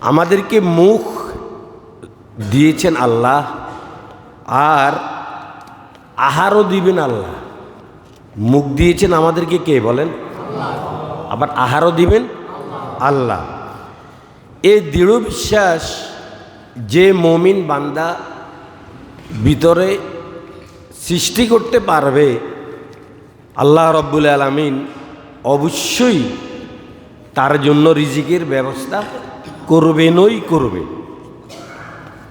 আমাদেরকে মুখ দিয়েছেন আল্লাহ আর আহারও দিবেন আল্লাহ। মুখ দিয়েছেন আমাদেরকে কে বলেন? আবার আহারও দিবেন আল্লাহ। এই দৃঢ় বিশ্বাস যে মমিন বান্দা ভিতরে সৃষ্টি করতে পারবে, আল্লাহ রব্বুল আলমিন অবশ্যই তার জন্য রিজিকের ব্যবস্থা করবেনই করবে।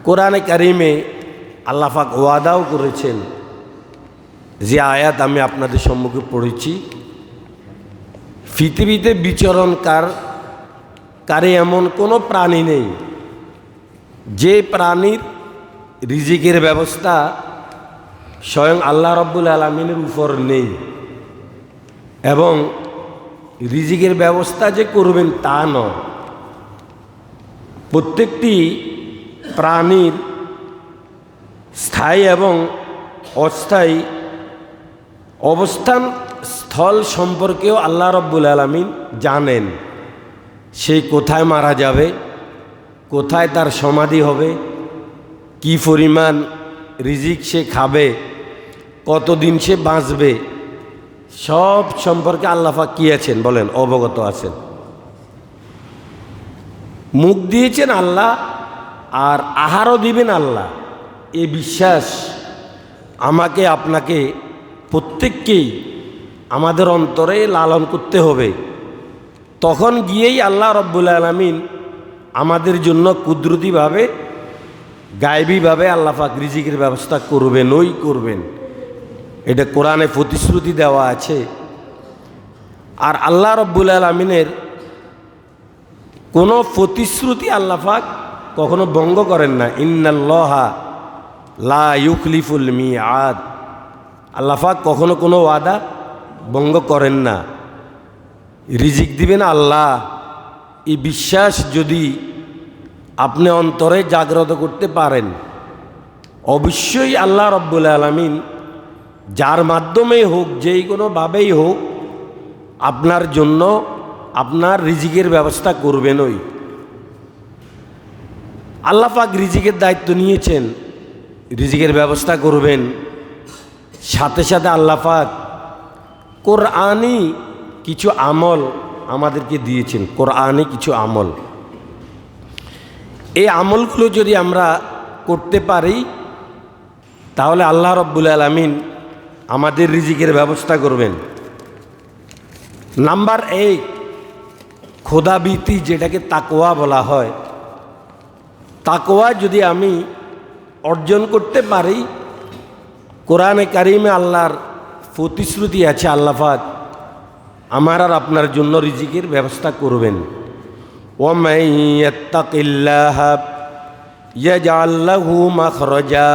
কোরআনে কারিমে আল্লাহাক ওয়াদাও করেছেন। যে আয়াত আমি আপনাদের সম্মুখে পড়েছি, পৃথিবীতে বিচরণকার কারে এমন কোনো প্রাণী নেই। যে প্রাণীর রিজিকের ব্যবস্থা স্বয়ং আল্লাহ রব্বুল আলমিনের উপর নেই। এবং রিজিকের ব্যবস্থা যে করবেন তা নয়। প্রত্যেকটি প্রাণীর স্থায়ী এবং অস্থায়ী অবস্থান স্থল সম্পর্কেও আল্লাহ রব্বুল আলমিন জানেন। সে কোথায় মারা যাবে, কোথায় তার সমাধি হবে, কি পরিমাণ রিজিক সে খাবে, কতদিন সে বাঁচবে, সব সম্পর্কে আল্লাফা কি আছেন বলেন, অবগত আছেন। মুখ দিয়েছেন আল্লাহ আর আহারও দিবেন আল্লাহ। এ বিশ্বাস আমাকে, আপনাকে প্রত্যেককেই আমাদের অন্তরে লালন করতে হবে। তখন গিয়েই আল্লাহ রব্বুল আলমিন আমাদের জন্য কুদরতিভাবে, গায়েবীভাবে আল্লাহাক রিজিকের ব্যবস্থা করবেন, ওই করবেন। এটা কোরআনে প্রতিশ্রুতি দেওয়া আছে। আর আল্লাহ রব্বুল আলমিনের কোনো প্রতিশ্রুতি আল্লাফাক কখনো ভঙ্গ করেন না। ইন্নাল্লাহা লা ইউখলিফুল মি আদ আল্লাফাক কখনো কোনো ওয়াদা ভঙ্গ করেন না। রিজিক দিবেন আল্লাহ। এই বিশ্বাস যদি আপনি অন্তরে জাগ্রত করতে পারেন, অবশ্যই আল্লাহ রব্বুল আলমিন যার মাধ্যমে হোক, যেই কোনোভাবেই হোক, আপনার জন্য আপনার রিজিকের ব্যবস্থা করবেনই আল্লাহ পাক রিজিকের দায়িত্ব নিয়েছেন, রিজিকের ব্যবস্থা করবেন। সাথে সাথে আল্লাহ পাক কোরআনই কিছু আমল আমাদেরকে দিয়েছেন কোরআনে কিছু আমল। এই আমলগুলো যদি আমরা করতে পারি, তাহলে আল্লাহ রব্বুল আলমিন আমাদের রিজিকের ব্যবস্থা করবেন। নাম্বার এক খোদাবীতি যেটাকে তাকোয়া বলা হয়। তাকোয়া যদি আমি অর্জন করতে পারি, কোরআনে কারিমে আল্লাহর প্রতিশ্রুতি আছে আল্লাহাক আমার আর আপনার জন্য রিজিকের ব্যবস্থা করবেন। ওয়াল্লাহু মখরজা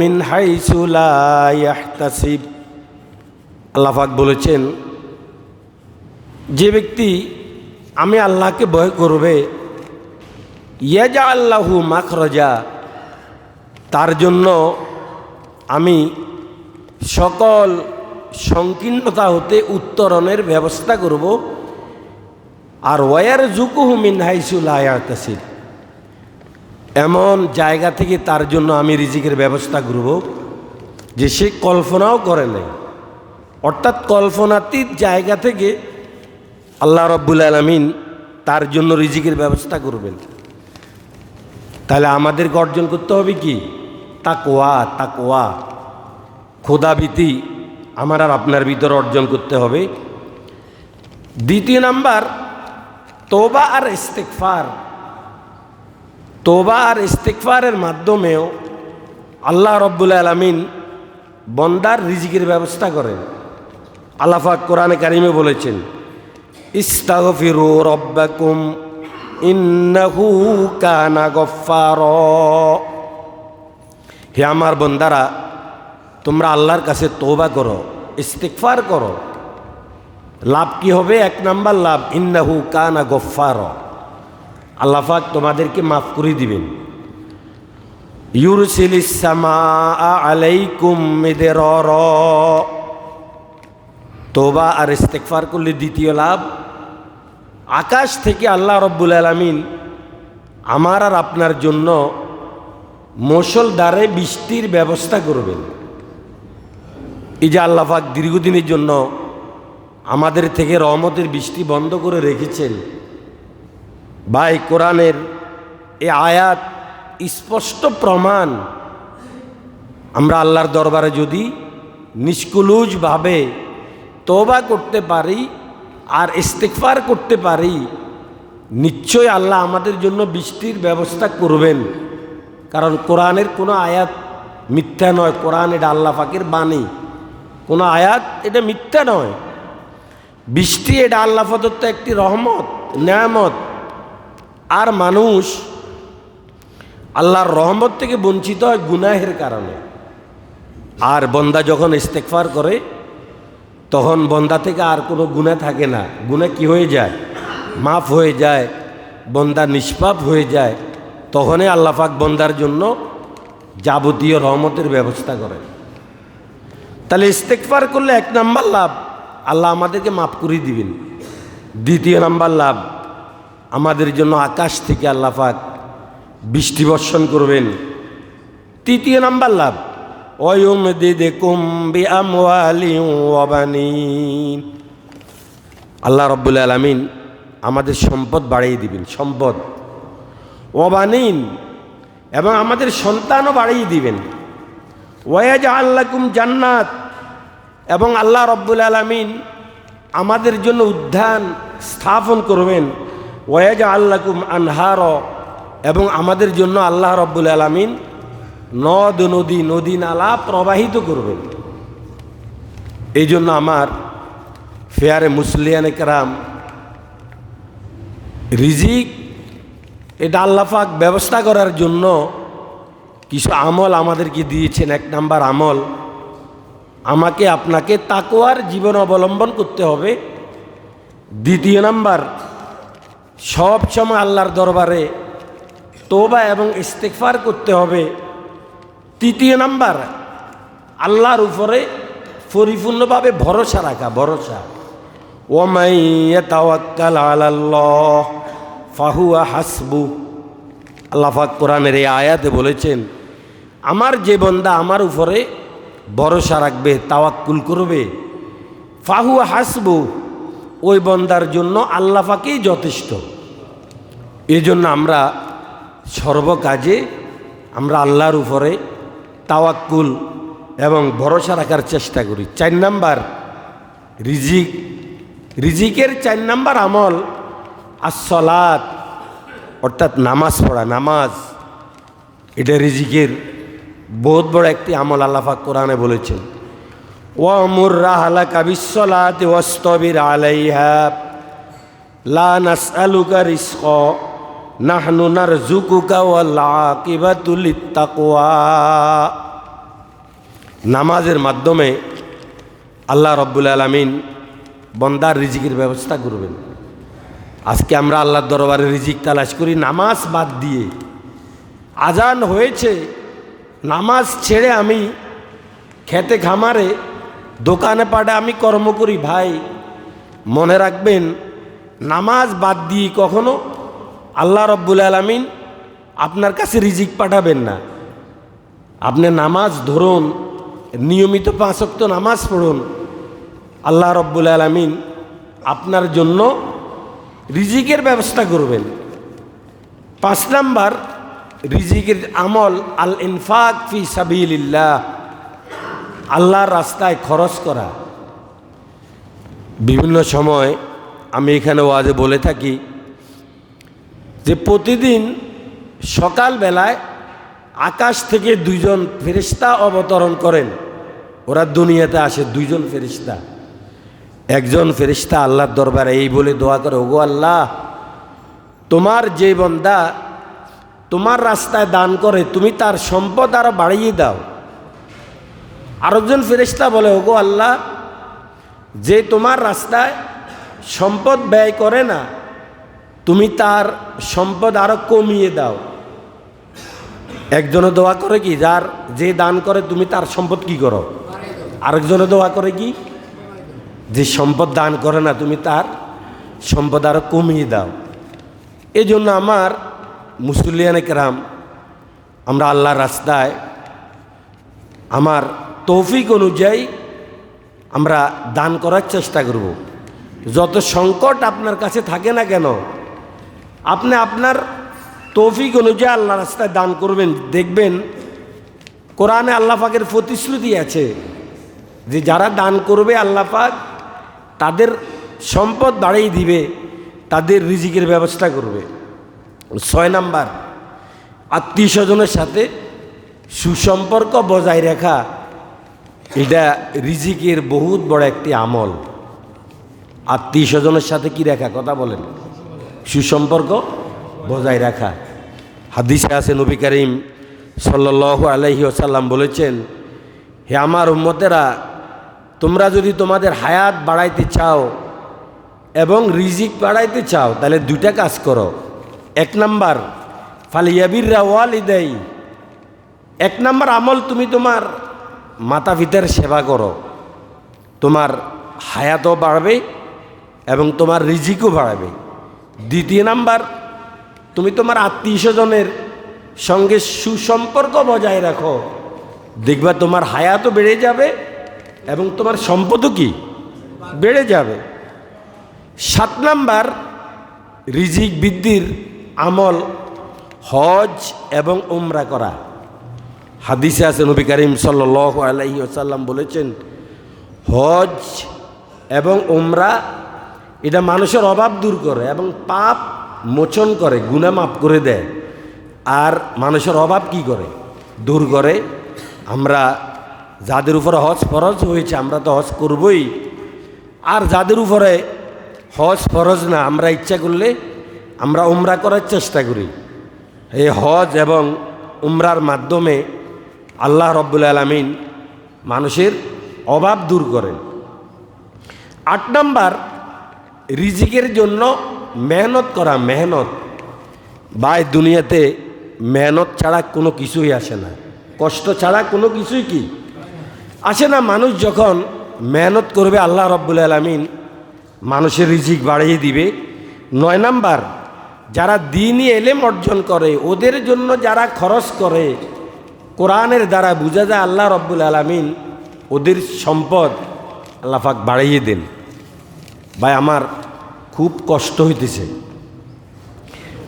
মিন হাইসু লা ইয়াহতাসিব আল্লাহাক বলেছেন যে ব্যক্তি আমি আল্লাহকে ভয় করবে, ইয়াজা আল্লাহু মাখরজা, তার জন্য আমি সকল সংকীর্ণতা হতে উত্তরণের ব্যবস্থা করব। আর ওয়ার জুকুহু মিন হাইসুল আয়াতাসির এমন জায়গা থেকে তার জন্য আমি রিজিকের ব্যবস্থা করব যে সে কল্পনাও করে নাই। অর্থাৎ কল্পনাতীত জায়গা থেকে আল্লাহ রব্বুল আলমিন তার জন্য রিজিকের ব্যবস্থা করবেন। তাহলে আমাদেরকে অর্জন করতে হবে কি? তা কোয়া তাকোয়া তাকোয়া খোদাভীতি আমার আর আপনার ভিতরে অর্জন করতে হবে। দ্বিতীয় নাম্বার, তোবা আর ইস্তেকফার তোবা আর ইস্তেকফারের মাধ্যমেও আল্লাহ রব্বুল আলমিন বন্দার রিজিকের ব্যবস্থা করেন। আল্লাহাক কোরআনে কারিমে বলেছেন ইস্তাগফিরু রব্বাকুম ইন্নাহু কানা গফার হে আমার বন্দারা, তোমরা আল্লাহর কাছে তোবা করো ইস্তেকফার করো। লাভ কি হবে? এক নাম্বার লাভ, ইন্নাহু কানা গফার আল্লাহাক তোমাদেরকে মাফ করে দিবেন। ইউরসিলিসামা আলাইকুম মেদের তোবা আর ইস্তেকফার করলে দ্বিতীয় লাভ আকাশ থেকে আল্লাহ রব্বুল আলমিন আমার আর আপনার জন্য মুসলধারে বৃষ্টির ব্যবস্থা করবেন। এই যে আল্লাহাক দীর্ঘদিনের জন্য আমাদের থেকে রহমতের বৃষ্টি বন্ধ করে রেখেছেন। ভাই, কোরআনের এ আয়াত স্পষ্ট প্রমাণ আমরা আল্লাহর দরবারে যদি নিষ্কুলুজভাবে তোবা করতে পারি আর ইস্তেকফার করতে পারি নিশ্চয় আল্লাহ আমাদের জন্য বৃষ্টির ব্যবস্থা করবেন। কারণ কোরআনের কোনো আয়াত মিথ্যা নয়, কোরআন এটা আল্লাহ ফাকের বাণী। কোনো আয়াত এটা মিথ্যা নয়। বৃষ্টি এটা আল্লাহ প্রদত্ত একটি রহমত, নিয়ামত। আর মানুষ আল্লাহর রহমত থেকে বঞ্চিত হয় গুনাহের কারণে। আর বন্দা যখন ইস্তেকফার করে তখন বন্দা থেকে আর কোনো গুণা থাকে না। গুণা কি হয়ে যায়? মাফ হয়ে যায়, বন্দা নিষ্পাপ হয়ে যায়। তখনই আল্লাহাক বন্দার জন্য যাবতীয় রহমতের ব্যবস্থা করে তাহলে ইস্তেকফার করলে এক নাম্বার লাভ, আল্লাহ আমাদেরকে মাফ করে দিবেন। দ্বিতীয় নাম্বার লাভ, আমাদের জন্য আকাশ থেকে আল্লাহাক বৃষ্টি বর্ষণ করবেন। তৃতীয় নাম্বার লাভ অয়ুম দিদে কুম্বি আমওয়ালিন আল্লাহ রব্বুল আলমিন আমাদের সম্পদ বাড়িয়ে দিবেন, সম্পদ। ওবানিন এবং আমাদের সন্তানও বাড়িয়ে দিবেন। ওয়াজ আল্লাকুম জান্নাত এবং আল্লাহ রব্বুল আলমিন আমাদের জন্য উদ্যান স্থাপন করবেন। ওয়াজ আল্লাকুম আনহার এবং আমাদের জন্য আল্লাহ রব্বুল আলমিন নদ, নদী নদী নালা প্রবাহিত করবেন। এই জন্য আমার ফেয়ারে মুসলিয়ান একরাম রিজিক, এটা আল্লাফাক ব্যবস্থা করার জন্য কিছু আমল আমাদেরকে দিয়েছেন। এক নাম্বার আমল, আমাকে আপনাকে তাকোয়ার জীবন অবলম্বন করতে হবে। দ্বিতীয় নাম্বার, সব সময় আল্লাহর দরবারে তোবা এবং ইস্তেকফার করতে হবে। তৃতীয় নাম্বার, আল্লাহর উপরে পরিপূর্ণভাবে ভরসা রাখা, ভরসা। ফাহুয়া হাসবু। আল্লাহাক কোরআনের এই আয়াতে বলেছেন, আমার যে বন্দা আমার উপরে ভরসা রাখবে, তাওয়াক্কুল করবে, ফাহুয়া হাসবু, ওই বন্দার জন্য আল্লাহাকেই যথেষ্ট। এই জন্য আমরা সর্বকাজে আমরা আল্লাহর উপরে তাওয়াক্কুল এবং ভরসা রাখার চেষ্টা করি। চার নাম্বার, রিজিক। রিজিকের চার নাম্বার আমল আসলাত অর্থাৎ নামাজ পড়া, নামাজ। এটা রিজিকের বহুত বড় একটি আমল আল্লাহাক কোরআনে বলেছেন। ওয়ামুর রাহালা কাবিসলাত ওয়াস্তবির আলাইহা, লা নাসআলুকা নাহনু আকিবাতুল লিত্তাকওয়া। নামাজের মাধ্যমে আল্লাহ রব্বুল আলমিন বন্দার রিজিকের ব্যবস্থা করবেন। আজকে আমরা আল্লাহর দরবারে রিজিক তালাশ করি, নামাজ বাদ দিয়ে। আজান হয়েছে, নামাজ ছেড়ে আমি খেতে খামারে, দোকানে পাড়ে আমি কর্ম করি, ভাই। মনে রাখবেন, নামাজ বাদ দিয়ে কখনো আল্লাহ রব্বুল আলমিন আপনার কাছে রিজিক পাঠাবেন না। আপনি নামাজ ধরুন, নিয়মিত পাঁচক্ত নামাজ পড়ুন, আল্লাহ রব্বুল আলমিন আপনার জন্য রিজিকের ব্যবস্থা করবেন। পাঁচ নাম্বার, রিজিকের আমল আল ইনফাক ফি সাবিল্লাহ আল্লাহর রাস্তায় খরচ করা। বিভিন্ন সময় আমি এখানে ওয়াজে বলে থাকি যে প্রতিদিন সকালবেলায় আকাশ থেকে দুইজন ফেরিস্তা অবতরণ করেন। ওরা দুনিয়াতে আসে দুইজন ফেরিস্তা একজন ফেরিস্তা আল্লাহর দরবারে এই বলে দোয়া করে, ওগো আল্লাহ, তোমার যে বন্দা তোমার রাস্তায় দান করে, তুমি তার সম্পদ আরও বাড়িয়ে দাও। আরেকজন ফেরিস্তা বলে, ওগো আল্লাহ, যে তোমার রাস্তায় সম্পদ ব্যয় করে না তুমি তার সম্পদ আরও কমিয়ে দাও। একজনে দোয়া করে কি? যার যে দান করে, তুমি তার সম্পদ কি করো? আরেকজনে দোয়া করে কি? যে সম্পদ দান করে না, তুমি তার সম্পদ আরও কমিয়ে দাও। এই জন্য আমার মুসলিয়ান কেরাম, আমরা আল্লাহর রাস্তায় আমার তৌফিক অনুযায়ী আমরা দান করার চেষ্টা করব। যত সংকট আপনার কাছে থাকে না কেন আপনি আপনার তৌফিক অনুযায়ী আল্লাহ রাস্তায় দান করবেন। দেখবেন কোরআনে আল্লাহ পাকের প্রতিশ্রুতি আছে যে যারা দান করবে আল্লাহ পাক তাদের সম্পদ বাড়িয়ে দিবে, তাদের রিজিকের ব্যবস্থা করবে। ছয় নাম্বার, আত্মীয় স্বজনের সাথে সুসম্পর্ক বজায় রাখা, এটা রিজিকের বহুত বড় একটি আমল। আত্মীয় স্বজনের সাথে কি রাখা? কথা বলেন। সুসম্পর্ক বজায় রাখা। হাদিসে আছে, নবী করিম সাল্লাহ আলহি আসাল্লাম বলেছেন, হে আমার উম্মতেরা, তোমরা যদি তোমাদের হায়াত বাড়াইতে চাও এবং রিজিক বাড়াইতে চাও, তাহলে দুইটা কাজ করো। এক নাম্বার, ফালিয়াবিররা ওয়ালিদাই। এক নাম্বার আমল তুমি তোমার মাতা পিতার সেবা করো। তোমার হায়াতও বাড়বে এবং তোমার রিজিকও বাড়বে। দ্বিতীয় নাম্বার, তুমি তোমার আত্মীয় স্বজনের সঙ্গে সুসম্পর্ক বজায় রাখো। দেখবা তোমার হায়াতও বেড়ে যাবে এবং তোমার সম্পদও কি? বেড়ে যাবে। সাত নাম্বার, রিজিক বৃদ্ধির আমল, হজ এবং উমরা করা। হাদিসে আছে, নবী করিম সাল্লাহ আলাইহি আসাল্লাম বলেছেন, হজ এবং উমরা এটা মানুষের অভাব দূর করে এবং পাপ মোচন করে গুণা মাফ করে দেয়। আর মানুষের অভাব কি করে? দূর করে। আমরা যাদের উপরে হজ ফরজ হয়েছে, আমরা তো হজ করবই। আর যাদের উপরে হজ ফরজ না, আমরা ইচ্ছা করলে আমরা উমরা করার চেষ্টা করি। এই হজ এবং উমরার মাধ্যমে আল্লাহ রব্বুল আলমিন মানুষের অভাব দূর করেন। আট নাম্বার রিজিকের জন্য মেহনত করা মেহনত। বা দুনিয়াতে মেহনত ছাড়া কোনো কিছুই আসে না। কষ্ট ছাড়া কোনো কিছুই কি? আসে না মানুষ যখন মেহনত করবে আল্লাহ রব্বুল আলমিন, মানুষের রিজিক বাড়িয়ে দিবে। নয় নাম্বার, যারা দিনই এলেম অর্জন করে, ওদের জন্য যারা খরচ করে, কোরআনের দ্বারা বোঝা যায় আল্লাহ রব্বুল আলমিন ওদের সম্পদ আল্লাহাক বাড়িয়ে দেন। ভাই আমার খুব কষ্ট হইতেছে।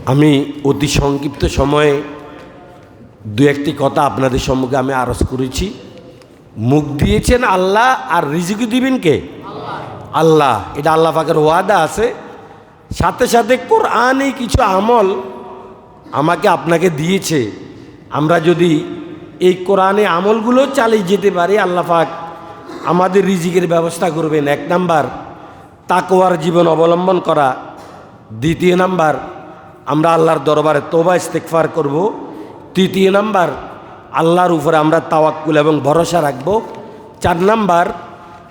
আমি অতি সংক্ষিপ্ত সময়ে দু একটি কথা আপনাদের সম্মুখে আমি আরজ করেছি। মুখ দিয়েছেন আল্লাহ আর রিজিক দিবেন কে? আল্লাহ। এটা আল্লাহ পাকের ওয়াদা আছে। সাথে সাথে কোরআনই কিছু আমল আমাকে আপনাকে দিয়েছে। আমরা যদি এই কোরআনে আমলগুলো চালিয়ে যেতে পারি আল্লাহ পাক আমাদের রিজিকের ব্যবস্থা করবেন। এক নাম্বার তাকোয়ার জীবন অবলম্বন করা। দ্বিতীয় নাম্বার, আমরা আল্লাহর দরবারে তোবা ইস্তেকফার করব। তৃতীয় নাম্বার, আল্লাহর উপরে আমরা তাওয়াক্কুল এবং ভরসা রাখব। চার নাম্বার,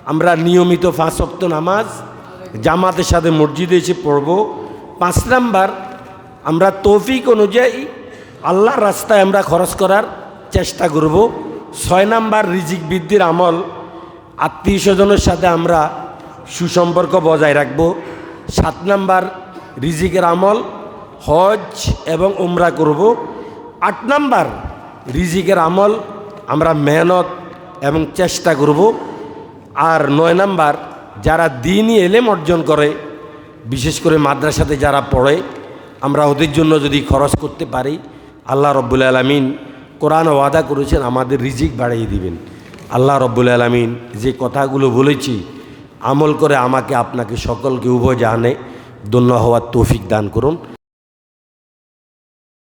আমরা নিয়মিত অক্ত নামাজ, জামাতের সাথে মসজিদে এসে পড়ব। পাঁচ নাম্বার, আমরা তৌফিক অনুযায়ী আল্লাহর রাস্তায় আমরা খরচ করার চেষ্টা করব। ছয় নাম্বার, রিজিক বৃদ্ধির আমল। আত্মীয় স্বজনের সাথে আমরা সুসম্পর্ক বজায় রাখব। সাত নাম্বার, রিজিকের আমল, হজ এবং উমরা করব। আট নাম্বার, রিজিকের আমল, আমরা মেহনত এবং চেষ্টা করব। আর নয় নাম্বার, যারা দিনই এলেম অর্জন করে, বিশেষ করে মাদ্রাসাতে যারা পড়ে, আমরা ওদের জন্য যদি খরচ করতে পারি, আল্লাহ রব্বুল আলমিন কোরআন ওয়াদা করেছেন, আমাদের রিজিক বাড়িয়ে দিবেন। আল্লাহ রব্বুল আলমিন যে কথাগুলো বলেছি আমল করে আমাকে আপনাকে সকলকে উভয় জাহানে দন্য হওয়ার তৌফিক দান করুন।